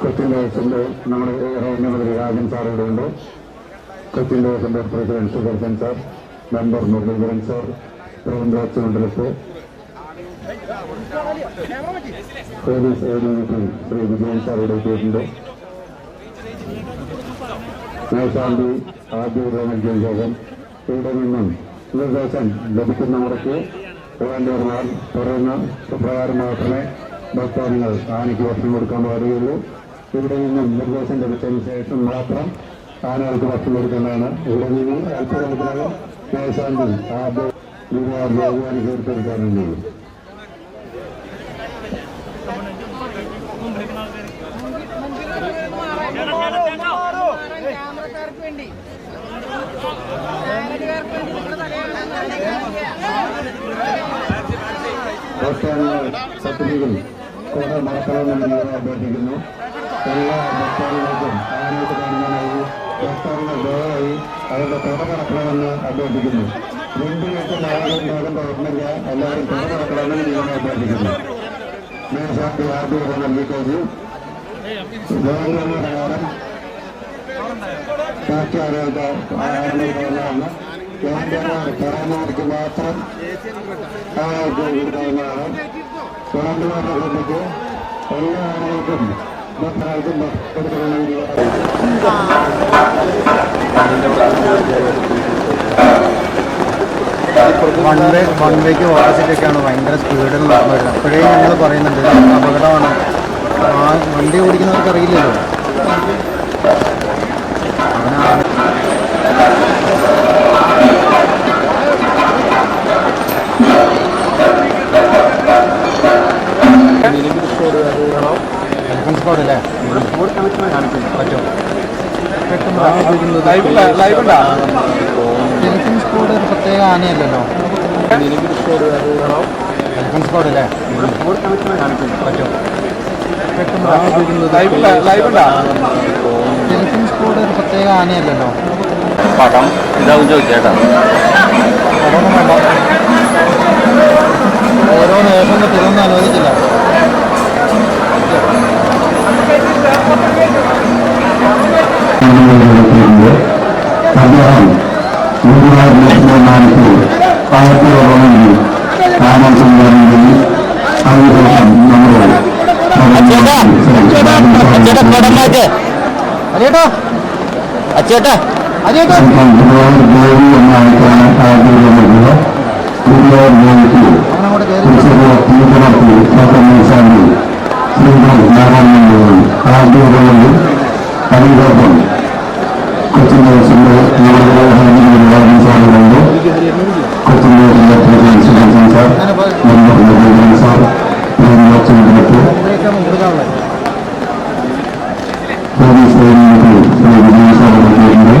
കൃത്യദോസിന്റെ നമ്മുടെ റവന്യൂമന്ത്രി രാജൻ സാർ ഇവിടെയുണ്ട് കൃത്യദോസിന്റെ president Sudarshan sir member Muraleedharan sir റവൻഡോസ് മണ്ഡലത്ത് പോലീസ് ഏരിയയ്ക്ക് ശ്രീ വിജയൻ സാർ ഇവിടെ എത്തിയിട്ടുണ്ട്. മേശാന്തി ആദ്യ നൽകിയ യോഗം ഇവിടെ നിന്നും നിർദ്ദേശം വേണ്ടവർമാർ തുടർന്ന് പ്രകാരം മാത്രമേ ഭക്താദികൾ ആനയ്ക്ക് ഭക്ഷണം കൊടുക്കാൻ പാടുകയുള്ളൂ. ഇവിടെ നിന്നും നിർദ്ദേശം ലഭിച്ചതിന് ശേഷം മാത്രം ആനകൾക്ക് ഭക്ഷണം കൊടുക്കേണ്ടതാണ്. ഇവിടെ നിന്ന് അല്പനേരത്തിനകം മേശാന്തി ആദ്യ വിവാഹ തീർത്തെടുക്കാറുണ്ട് ക്യാമറക്കാർക്ക് ഭക്താദികൾ സത്യത്തിൽ കൂടെ മറക്കണമെന്ന് ഞാൻ അഭ്യർത്ഥിക്കുന്നു. എല്ലാ ഭക്താദികൾക്കും ആനയിട്ട് കാണുന്നതിനായി ഭക്താദികൾ ദയവായി അവരുടെ തുട നടക്കണമെന്ന് അഭ്യർത്ഥിക്കുന്നു. രണ്ട് വീട്ടിൽ ആളുകളുണ്ടാകേണ്ട ഓർമ്മയില്ല എല്ലാവരും തുട നടക്കണമെന്ന് ഞാൻ അഭ്യർത്ഥിക്കുന്നു. മേശാന്തി ആദ്യം നൽകിക്കഴിഞ്ഞു. പ്രകാരം ബാക്കി ആളുകളുടെ പറയുന്നവർക്ക് മാത്രം കൊടുക്കാവുന്നതാണ് ശ്രദ്ധിച്ച് എല്ലാ ആളുകൾക്കും ഭക്തരാൾക്കും കൊടുക്കണമെങ്കിൽ വൺ വേ ഭയങ്കര സ്പീഡിൽ നടന്നു വരുന്നത്. അപ്പോഴേ ഞങ്ങൾ പറയുന്നുണ്ട് അപകടമാണ്. ആ വണ്ടി ഓടിക്കുന്നവർക്ക് അറിയില്ലല്ലോ. ലൈസൻസ് കോഡ് അല്ലേ പറ്റും ലൈസൻസ് കോഡ് ഒരു പ്രത്യേക ആനയല്ലല്ലോ. സെക്കൻഡ് കോഡ് അല്ലേ പറ്റും. ലൈസൻസ് കോഡ് ഒരു പ്രത്യേക ആനയല്ലല്ലോ. പടം ഇതാവും ചോദിച്ചേട്ടാ. അതൊന്നും വേണ്ട. ഓരോ നേഷം തിരുവൊന്നും അനുവദിക്കില്ല അദ്ദേഹം ഗുരുവായൂർ ആയിരത്തി ഓർമ്മയിൽ താമസിക്കുന്നതിൽ അതിനുശേഷം നമ്മൾ ഗുരുവായൂർ ദേവി എന്നായിട്ടാണ് വന്നത് ഗുരുവായൂർ ദേവിക്ക് പോലീസ് സേനയിൽ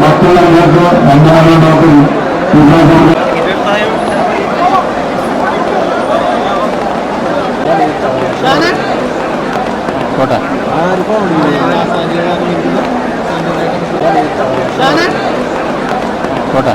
മറ്റുള്ള രണ്ടാമത് നോക്കും കോട്ടെ കോട്ടെ